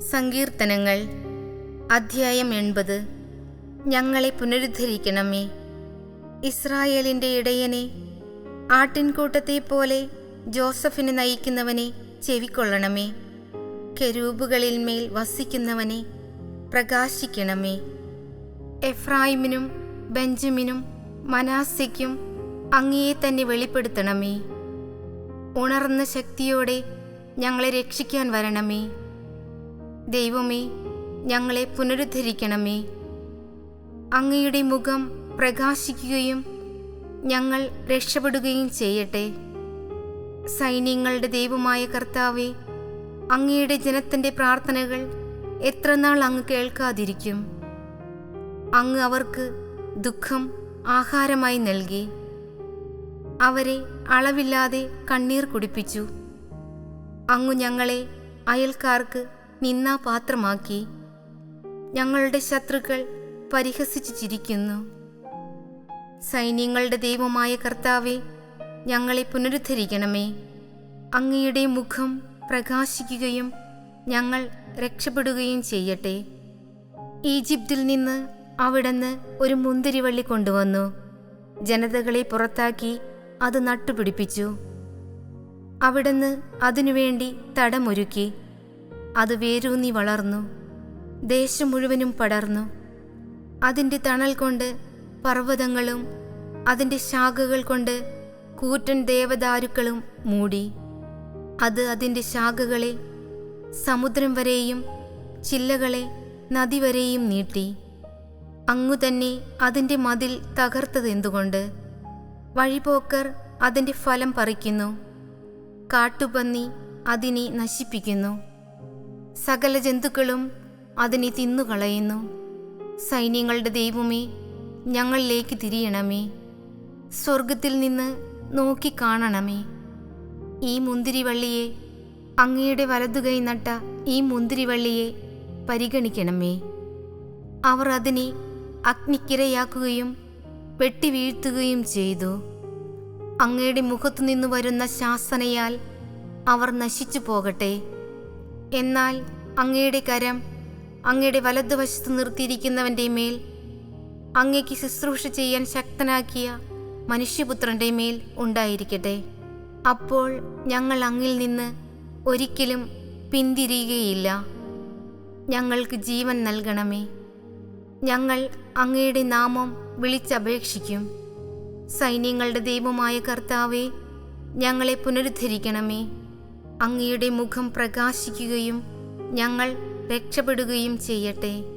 സങ്കീർത്തനങ്ങൾ. അധ്യായം എൺപത്. ഞങ്ങളെ പുനരുദ്ധരിക്കണമേ. ഇസ്രായേലിന്റെ ഇടയനെ ആട്ടിൻകൂട്ടത്തെ പോലെ ജോസഫിനെ നയിക്കുന്നവനെ ചെവിക്കൊള്ളണമേ. കെരൂബുകളിൽ മേൽ വസിക്കുന്നവനെ പ്രകാശിക്കണമേ. എഫ്രായിമിനും ബെഞ്ചമിനും മനാസിക്കും അങ്ങയെ തന്നെ വെളിപ്പെടുത്തണമേ. ഉണർന്ന ശക്തിയോടെ ഞങ്ങളെ രക്ഷിക്കാൻ വരണമേ. ദൈവമേ ഞങ്ങളെ പുനരുദ്ധരിക്കണമേ. അങ്ങയുടെ മുഖം പ്രകാശിക്കുകയും ഞങ്ങൾ രക്ഷപ്പെടുകയും ചെയ്യട്ടെ. സൈന്യങ്ങളുടെ ദൈവമായ കർത്താവെ അങ്ങയുടെ ജനത്തിന്റെ പ്രാർത്ഥനകൾ എത്ര നാൾ അങ്ങ് കേൾക്കാതിരിക്കും. അങ്ങ് അവർക്ക് ദുഃഖം ആഹാരമായി നൽകി. അവരെ അളവില്ലാതെ കണ്ണീർ കുടിപ്പിച്ചു. അങ്ങു ഞങ്ങളെ അയൽക്കാർക്ക് നിന്നാപാത്രമാക്കി. ഞങ്ങളുടെ ശത്രുക്കൾ പരിഹസിച്ചു ചിരിക്കുന്നു സൈന്യങ്ങളുടെ ദൈവമായ കർത്താവെ ഞങ്ങളെ പുനരുദ്ധരിക്കണമേ. അങ്ങയുടെ മുഖം പ്രകാശിക്കുകയും ഞങ്ങൾ രക്ഷപ്പെടുകയും ചെയ്യട്ടെ. ഈജിപ്തിൽ നിന്ന് അവിടുന്ന് ഒരു മുന്തിരിവള്ളി കൊണ്ടുവന്നു. ജനതകളെ പുറത്താക്കി അത് നട്ടുപിടിപ്പിച്ചു. അവിടുന്ന് അതിനുവേണ്ടി തടമൊരുക്കി. അത് വേരൂന്നി വളർന്നു. ദേശം മുഴുവനും പടർന്നു. അതിന്റെ തണൽ കൊണ്ട് പർവതങ്ങളും അതിന്റെ ശാഖകൾ കൊണ്ട് കൂറ്റൻ ദേവദാരുക്കളും മൂടി. അത് അതിന്റെ ശാഖകളെ സമുദ്രം വരെയും ചില്ലകളെ നദി വരെയും നീട്ടി. അങ്ങു തന്നെ അതിന്റെ മതിൽ തകർത്തതെന്തുകൊണ്ട് വഴിപോക്കർ അതിന്റെ ഫലം പറിക്കുന്നു. കാട്ടുപന്നി അതിനെ നശിപ്പിക്കുന്നു. സകല ജന്തുക്കളും അതിനെ തിന്നുകളയുന്നു. സൈന്യങ്ങളുടെ ദൈവമേ ഞങ്ങളിലേക്ക് തിരിയണമേ. സ്വർഗത്തിൽ നിന്ന് നോക്കിക്കാണണമേ. ഈ മുന്തിരിവള്ളിയെ അങ്ങയുടെ വലതുകൈ നട്ട ഈ മുന്തിരിവള്ളിയെ പരിഗണിക്കണമേ. അവർ അതിനെ അഗ്നിക്കിരയാക്കുകയും വെട്ടിവീഴ്ത്തുകയും ചെയ്തു. അങ്ങയുടെ മുഖത്തു നിന്ന് വരുന്ന ശാസനയാൽ അവർ നശിച്ചു പോകട്ടെ എന്നാൽ അങ്ങയുടെ കരം അങ്ങയുടെ വലതുവശത്ത് നിർത്തിയിരിക്കുന്നവന്റെ മേൽ അങ്ങയ്ക്ക് ശുശ്രൂഷ ചെയ്യാൻ ശക്തനാക്കിയ മനുഷ്യപുത്രന്റെ മേൽ ഉണ്ടായിരിക്കട്ടെ. അപ്പോൾ ഞങ്ങൾ അങ്ങിൽ നിന്ന് ഒരിക്കലും പിന്തിരിയുകയില്ല. ഞങ്ങൾക്ക് ജീവൻ നൽകണമേ. ഞങ്ങൾ അങ്ങയുടെ നാമം വിളിച്ചപേക്ഷിക്കും. സൈന്യങ്ങളുടെ ദൈവമായ കർത്താവെ ഞങ്ങളെ പുനരുദ്ധരിക്കണമേ. അങ്ങയുടെ മുഖം പ്രകാശിക്കുകയും ഞങ്ങൾ രക്ഷപ്പെടുകയും ചെയ്യട്ടെ.